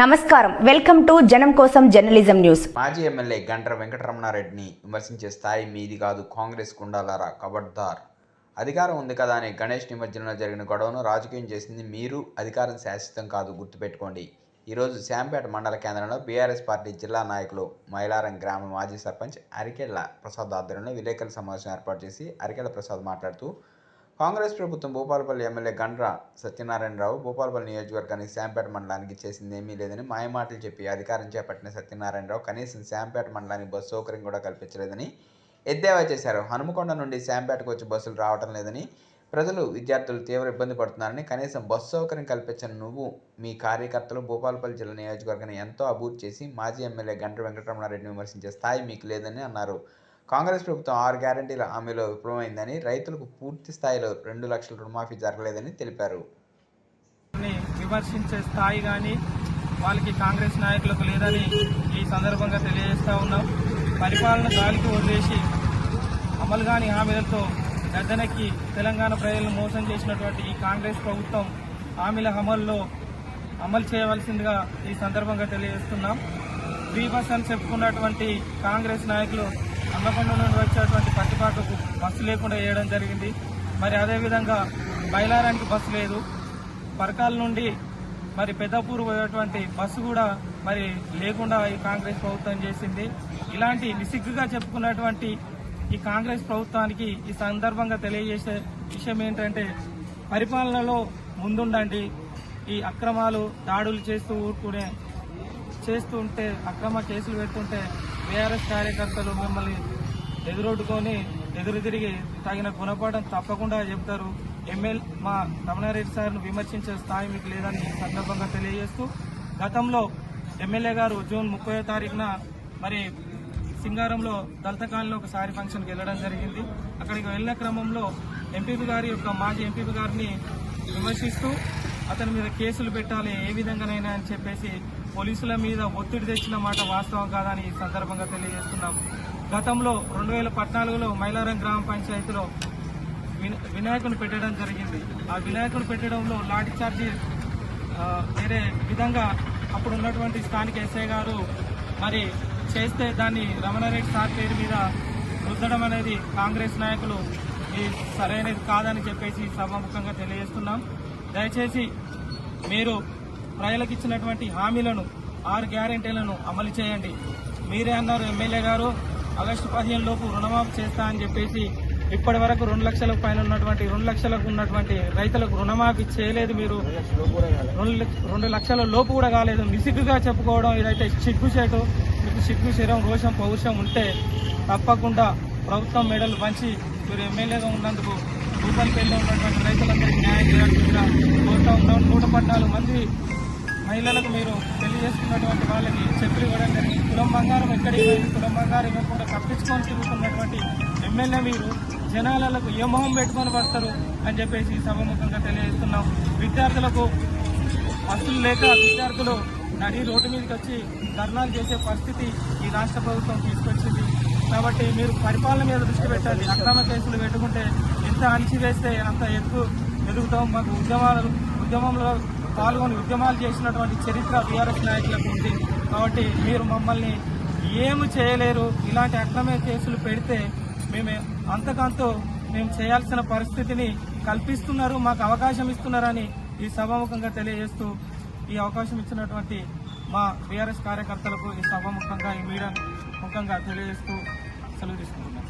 నమస్కారం. Welcome to Janam Kosam journalism news. మాజీ MLA Gandra వెంకటరమణారెడ్డిని విమర్శించే స్థాయి మీది కాదు కాంగ్రెస్ కుండాలారా కబడ్దార్. అధికారం ఉంది కదా అని గణేష్ నిమజ్జనంలో జరిగిన గొడవను రాజకీయం చేసింది మీరు అధికారం శాశ్వతం కాదు గుర్తుపెట్టుకోండి. ఈరోజు శాంపేట మండల కేంద్రంలో బీఆర్ఎస్ పార్టీ జిల్లా నాయకులు మైలారం గ్రామ మాజీ సర్పంచ్ అరికెళ్ళ ప్రసాద్ ఆధ్వర్యంలో విలేకరుల సమావేశం ఏర్పాటు చేసి అరికెళ్ళ ప్రసాద్ మాట్లాడుతూ కాంగ్రెస్ ప్రభుత్వం భూపాలపల్లి ఎమ్మెల్యే గండ్ర సత్యనారాయణరావు భూపాలపల్లి నియోజకవర్గానికి శాంపేట మండలానికి చేసింది ఏమీ లేదని మాయమాటలు చెప్పి అధికారం చేపట్టిన సత్యనారాయణరావు కనీసం శాంపేట మండలానికి బస్సు సౌకర్యం కూడా కల్పించలేదని ఎద్దేవా చేశారు. హనుమకొండ నుండి శాంపేటకు వచ్చి బస్సులు రావటం లేదని ప్రజలు విద్యార్థులు తీవ్ర ఇబ్బంది పడుతున్నారని కనీసం బస్సు సౌకర్యం కల్పించని నువ్వు మీ కార్యకర్తలు భూపాలపల్లి జిల్లా నియోజకవర్గాన్ని ఎంతో అభివృద్ధి చేసి మాజీ ఎమ్మెల్యే గంట వెంకటరమణారెడ్డిని విమర్శించే స్థాయి మీకు లేదని అన్నారు. కాంగ్రెస్ ప్రభుత్వం ఆరు గ్యారంటీల హామీలో విఫలమైందని రైతులకు పూర్తి స్థాయిలో రెండు లక్షల రుణమాఫీ జరగలేదని తెలిపారు. విమర్శించే స్థాయి కానీ వాళ్ళకి కాంగ్రెస్ నాయకులకు లేదని ఈ సందర్భంగా తెలియజేస్తా ఉన్నాం. పరిపాలన గాలికి వదిలేసి అమలు కాని హామీలతో గద్దెనెక్కి తెలంగాణ ప్రజలను మోసం చేసినటువంటి ఈ కాంగ్రెస్ ప్రభుత్వం హామీల అమల్లో అమలు చేయవలసిందిగా ఈ సందర్భంగా తెలియజేస్తున్నాం. ఫ్రీ బస్ అని చెప్పుకున్నటువంటి కాంగ్రెస్ నాయకులు అన్నకొండ నుండి వచ్చేటువంటి పత్తిపాకకు బస్సు లేకుండా వేయడం జరిగింది. మరి అదేవిధంగా బయలారానికి బస్సు లేదు. పరకాల నుండి మరి పెద్దపూర్ పోయేటువంటి బస్సు కూడా మరి లేకుండా ఈ కాంగ్రెస్ ప్రభుత్వం చేసింది. ఇలాంటి నిసిగ్గుగా చెప్పుకున్నటువంటి ఈ కాంగ్రెస్ ప్రభుత్వానికి ఈ సందర్భంగా తెలియజేసే విషయం ఏంటంటే పరిపాలనలో ముందుండండి. ఈ అక్రమాలు దాడులు చేస్తూ ఊరుకునే చేస్తుంటే అక్రమ కేసులు పెడుతుంటే బీఆర్ఎస్ కార్యకర్తలు మిమ్మల్ని ఎదురొడ్డుకొని ఎదురు తిరిగి తగిన గుణపాఠం తప్పకుండా చెప్తారు. ఎంఎల్ మా రమణారెడ్డి సార్ను విమర్శించే స్థాయి మీకు లేదని ఈ సందర్భంగా తెలియజేస్తూ గతంలో ఎమ్మెల్యే గారు జూన్ ముప్పై తారీఖున మరి సింగారంలో దళితకాలంలో ఒకసారి ఫంక్షన్కి వెళ్ళడం జరిగింది. అక్కడికి వెళ్ళిన క్రమంలో ఎంపీపీ గారి యొక్క మాజీ ఎంపీపీ గారిని విమర్శిస్తూ అతని మీద కేసులు పెట్టాలి ఏ విధంగానైనా అని చెప్పేసి పోలీసుల మీద ఒత్తిడి తెచ్చిన మాట వాస్తవం కాదని ఈ సందర్భంగా తెలియజేస్తున్నాం గతంలో రెండు వేల పద్నాలుగులో మైలారం గ్రామ పంచాయతీలో విన- వినాయకుని పెట్టడం జరిగింది. ఆ వినాయకుని పెట్టడంలో లాఠీ చార్జీ వేరే విధంగా అప్పుడు ఉన్నటువంటి స్థానిక ఎస్ఐ గారు మరి చేస్తే దాన్ని రమణారెడ్డి సార్ పేరు మీద రుద్దడం అనేది కాంగ్రెస్ నాయకులు ఇది సరైనది కాదని చెప్పేసి సభాముఖంగా తెలియజేస్తున్నాం. దయచేసి మీరు ప్రజలకు ఇచ్చినటువంటి హామీలను ఆరు గ్యారెంటీలను అమలు చేయండి. మీరే అన్నారు ఎమ్మెల్యే గారు. ఆగస్టు పదిహేను లోపు రుణమాఫీ చేస్తా అని చెప్పేసి ఇప్పటి వరకు రెండు లక్షల పైన ఉన్నటువంటి రెండు లక్షలకు ఉన్నటువంటి రైతులకు రుణమాఫీ చేయలేదు మీరు. రెండు రెండు లక్షల లోపు కూడా కాలేదు. నిసిగ్గుగా చెప్పుకోవడం ఇదైతే సిగ్గుచేటు మీకు సిగ్గు శరం రోషం పౌరుషం ఉంటే తప్పకుండా ప్రభుత్వం మెడలు పంచి మీరు ఎమ్మెల్యేగా ఉన్నందుకు రూపాయలపల్లిలో ఉన్నటువంటి రైతులందరికీ న్యాయం చేయాల్సిందిగా కోరుతా ఉన్నాం. నూట పద్నాలుగు మంది మహిళలకు మీరు పెళ్ళి చేసుకున్నటువంటి వాళ్ళకి చెప్పులు ఇవ్వడం జరిగింది. కులం బంగారం ఎక్కడికి పోయింది? కులం బంగారం ఇవ్వకుండా తప్పించుకొని తిరుగుతున్నటువంటి ఎమ్మెల్యే మీరు జనాలకు ఏ మొహం పెట్టుకొని పడతారు అని చెప్పేసి సభముఖంగా తెలియజేస్తున్నాం. విద్యార్థులకు బస్సులు లేక విద్యార్థులు నడి రోడ్డు మీదకి వచ్చి ధర్నాలు చేసే పరిస్థితి ఈ రాష్ట్ర ప్రభుత్వం తీసుకొచ్చింది. కాబట్టి మీరు పరిపాలన మీద దృష్టి పెట్టాలి అక్రమ కేసులు పెట్టుకుంటే ఎంత అణిచివేస్తే అంత ఎదుగు ఎదుగుతాం. మాకు ఉద్యమాలు ఉద్యమంలో పాల్గొని ఉద్యమాలు చేసినటువంటి చరిత్ర టీఆర్ఎస్ నాయకులకు ఉంది. కాబట్టి మీరు మమ్మల్ని ఏమి చేయలేరు. ఇలాంటి అక్రమే కేసులు పెడితే మేము అంతకంతో మేము చేయాల్సిన పరిస్థితిని కల్పిస్తున్నారు. మాకు అవకాశం ఇస్తున్నారని ఈ సభాముఖంగా తెలియజేస్తూ ఈ అవకాశం ఇచ్చినటువంటి మా బీఆర్ఎస్ కార్యకర్తలకు ఈ సభాముఖంగా ఈ మీడియా ముఖంగా తెలియజేస్తూ సెలవు తీసుకుంటున్నాం.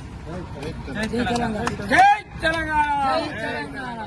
జై తెలంగాణ. జై తెలంగాణ.